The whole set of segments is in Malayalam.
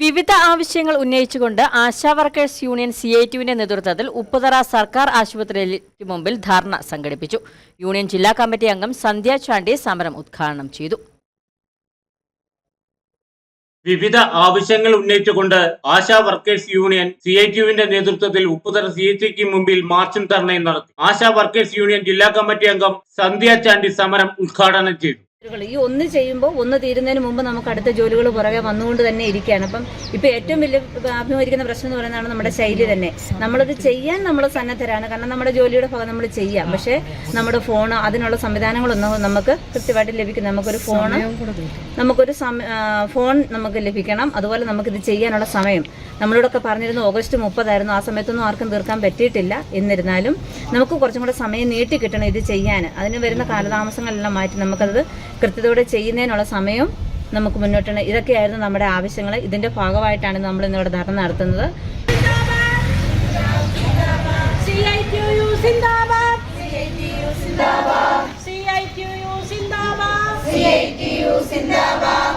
വിവിധ ആവശ്യങ്ങൾ ഉന്നയിച്ചുകൊണ്ട് Asha workers union C I ടിയുവിന്റെ നേതൃത്വത്തിൽ ഉപ്പുതറ സർക്കാർ ആശുപത്രിക്ക് മുമ്പിൽ ധർണ സംഘടിപ്പിച്ചു. യൂണിയൻ ജില്ലാ കമ്മിറ്റി അംഗം സന്ധ്യ ചാണ്ടി സമരം ഉദ്ഘാടനം ചെയ്തു. വിവിധ ആവശ്യങ്ങൾ ഉന്നയിച്ചുകൊണ്ട് Asha workers union C I ടിയുവിന്റെ നേതൃത്വത്തിൽ ഉപ്പുതറ സി ഐ ടിക്ക് മുമ്പിൽ മാർച്ചും ധർണയും നടത്തി. ആശാ വർക്കേഴ്സ് യൂണിയൻ ജില്ലാ കമ്മിറ്റി അംഗം സന്ധ്യ ചാണ്ടി സമരം ഉദ്ഘാടനം ചെയ്തു. ഈ ഒന്ന് ചെയ്യുമ്പോൾ ഒന്ന് തീരുന്നതിന് മുമ്പ് നമുക്ക് അടുത്ത ജോലികൾ പുറകെ വന്നുകൊണ്ട് തന്നെ ഇരിക്കുകയാണ്. അപ്പം ഇപ്പം ഏറ്റവും വലിയ അഭിമുഖീകരിക്കുന്ന പ്രശ്നം എന്ന് പറയുന്നതാണ് നമ്മുടെ ശൈലി തന്നെ. നമ്മളത് ചെയ്യാൻ നമ്മൾ സന്നദ്ധരാണ്. കാരണം നമ്മുടെ ജോലിയുടെ ഭാഗം നമ്മൾ ചെയ്യാം. പക്ഷേ നമ്മുടെ ഫോൺ അതിനുള്ള സംവിധാനങ്ങളൊന്നും നമുക്ക് കൃത്യമായിട്ട് ലഭിക്കും നമുക്കൊരു ഫോൺ നമുക്കൊരു ഫോൺ നമുക്ക് ലഭിക്കണം. അതുപോലെ നമുക്കിത് ചെയ്യാനുള്ള സമയം. നമ്മളോടൊക്കെ പറഞ്ഞിരുന്നു ഓഗസ്റ്റ് മുപ്പതായിരുന്നു. ആ സമയത്തൊന്നും ആർക്കും തീർക്കാൻ പറ്റിയിട്ടില്ല. എന്നിരുന്നാലും നമുക്ക് കുറച്ചും കൂടെ സമയം നീട്ടി കിട്ടണം ഇത് ചെയ്യാൻ. അതിന് വരുന്ന കാലതാമസങ്ങളെല്ലാം മാറ്റി നമുക്കത് കൃത്യതയോടെ ചെയ്യുന്നതിനുള്ള സമയം നമുക്ക് മുന്നോട്ടാണ്. ഇതൊക്കെയായിരുന്നു നമ്മുടെ ആവശ്യങ്ങൾ ഇതിന്റെ ഭാഗമായിട്ടാണ് നമ്മൾ ഇന്നിവിടെ ധർണ നടത്തുന്നത്. സിന്ദാബാദ് സിന്ദാബാദ് സിന്ദാബാദ് സിന്ദാബാദ്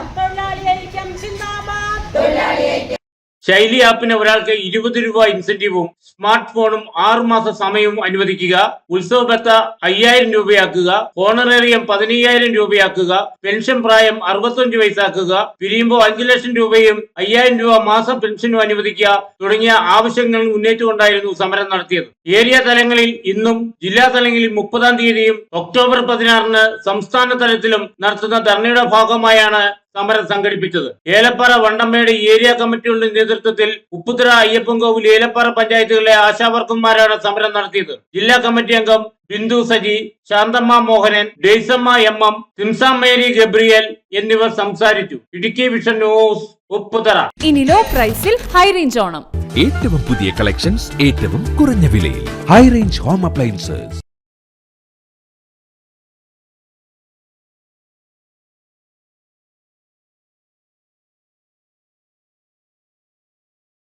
ശൈലി ആപ്പിന് ഒരാൾക്ക് ഇരുപത് രൂപ ഇൻസെന്റീവും സ്മാർട്ട് ഫോണും ആറുമാസ സമയവും അനുവദിക്കുക. ഉത്സവ ബത്ത അയ്യായിരം രൂപയാക്കുക. ഓണറേറിയം പതിനയ്യായിരം രൂപയാക്കുക. പെൻഷൻ പ്രായം അറുപത്തഞ്ച് വയസ്സാക്കുക. പിരിയുമ്പോൾ അഞ്ചു ലക്ഷം രൂപയും അയ്യായിരം രൂപ മാസം പെൻഷനും അനുവദിക്കുക തുടങ്ങിയ ആവശ്യങ്ങൾ ഉന്നയിച്ചുകൊണ്ടായിരുന്നു സമരം നടത്തിയത്. ഏരിയ തലങ്ങളിൽ ഇന്നും ജില്ലാ തലങ്ങളിൽ മുപ്പതാം തീയതിയും ഒക്ടോബർ പതിനാറിന് സംസ്ഥാന തലത്തിലും നടത്തുന്ന ധർണയുടെ ഭാഗമായാണ് സമരം സംഘടിപ്പിച്ചത്. ഏലപ്പാറ വണ്ടമ്മയുടെ ഏരിയ കമ്മിറ്റിയുടെ നേതൃത്വത്തിൽ ഉപ്പുതറ അയ്യപ്പൻകോവിൽ ഏലപ്പാറ പഞ്ചായത്തുകളിലെ ആശാവർക്കന്മാരാണ് സമരം നടത്തിയത്. ജില്ലാ കമ്മിറ്റി അംഗം Bindu Saji Santhamma Mohanan Daisamma M M Simsam Mary Gabriel എന്നിവർ സംസാരിച്ചു. Idukki vision news Upputhara. ഇനി ലോ പ്രൈസിൽ ഹൈ റേഞ്ച് ഓണം. ഏറ്റവും പുതിയ കളക്ഷൻസ് ഏറ്റവും കുറഞ്ഞ വിലയിൽ. High range home appliances